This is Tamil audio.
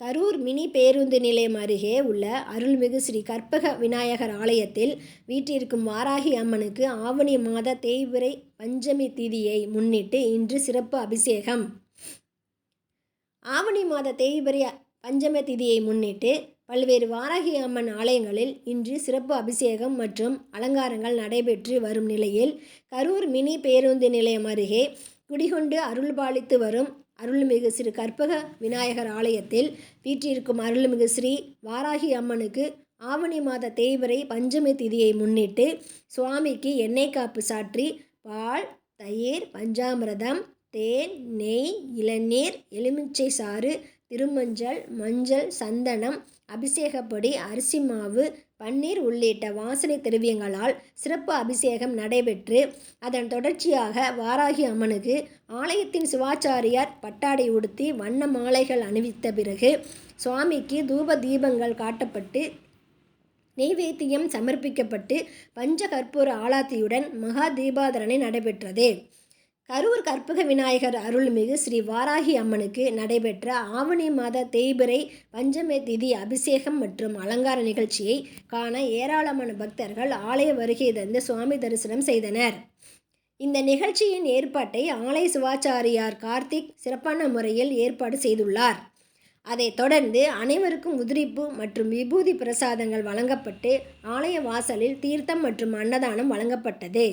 கரூர் மினி பேருந்து நிலையம் அருகே உள்ள அருள்மிகு ஸ்ரீ கற்பக விநாயகர் ஆலயத்தில் வீற்றிருக்கும் வாராகி அம்மனுக்கு ஆவணி மாத தேய்விரை பஞ்சமி திதியை முன்னிட்டு இன்று சிறப்பு அபிஷேகம். ஆவணி மாத தேய்பிறை பஞ்சமி திதியை முன்னிட்டு பல்வேறு வாராகி அம்மன் ஆலயங்களில் இன்று சிறப்பு அபிஷேகம் மற்றும் அலங்காரங்கள் நடைபெற்று வரும் நிலையில் கரூர் மினி பேருந்து நிலையம் அருகே குடிகொண்டு அருள்பாலித்து வரும் அருள்மிகு ஸ்ரீ கற்பக விநாயகர் ஆலயத்தில் வீற்றிருக்கும் அருள்மிகு ஸ்ரீ வாராகி அம்மனுக்கு ஆவணி மாத தேய்பிறை பஞ்சமி திதியை முன்னிட்டு சுவாமிக்கு எண்ணெய் காப்பு சாற்றி பால் தயிர் பஞ்சாமிரதம் தேன் நெய் இளநீர் எலுமிச்சை சாறு திருமஞ்சள் மஞ்சள் சந்தனம் அபிஷேகப்பொடி அரிசி மாவு பன்னீர் உள்ளிட்ட வாசனை திரவியங்களால் சிறப்பு அபிஷேகம் நடைபெற்று அதன் தொடர்ச்சியாக வாராகி அம்மனுக்கு ஆலயத்தின் சிவாச்சாரியார் பட்டாடை உடுத்தி வண்ண மாலைகள் அணிவித்த பிறகு சுவாமிக்கு தூப தீபங்கள் காட்டப்பட்டு நெய்வேத்தியம் சமர்ப்பிக்கப்பட்டு பஞ்ச கற்பூர ஆலாத்தியுடன் மகா தீபாதரணை நடைபெற்றது. கரூர் கற்பக விநாயகர் அருள்மிகு ஸ்ரீ வாராகி அம்மனுக்கு நடைபெற்ற ஆவணி மாத தேய்பிரை பஞ்சமி திதி அபிஷேகம் மற்றும் அலங்கார நிகழ்ச்சியை காண ஏராளமான பக்தர்கள் ஆலய வருகை தந்து சுவாமி தரிசனம் செய்தனர். இந்த நிகழ்ச்சியின் ஏற்பாட்டை ஆலய சிவாச்சாரியார் கார்த்திக் சிறப்பான முறையில் ஏற்பாடு செய்துள்ளார். அதைத் தொடர்ந்து அனைவருக்கும் உதிரிப்பு மற்றும் விபூதி பிரசாதங்கள் வழங்கப்பட்டு ஆலய வாசலில் தீர்த்தம் மற்றும் அன்னதானம் வழங்கப்பட்டது.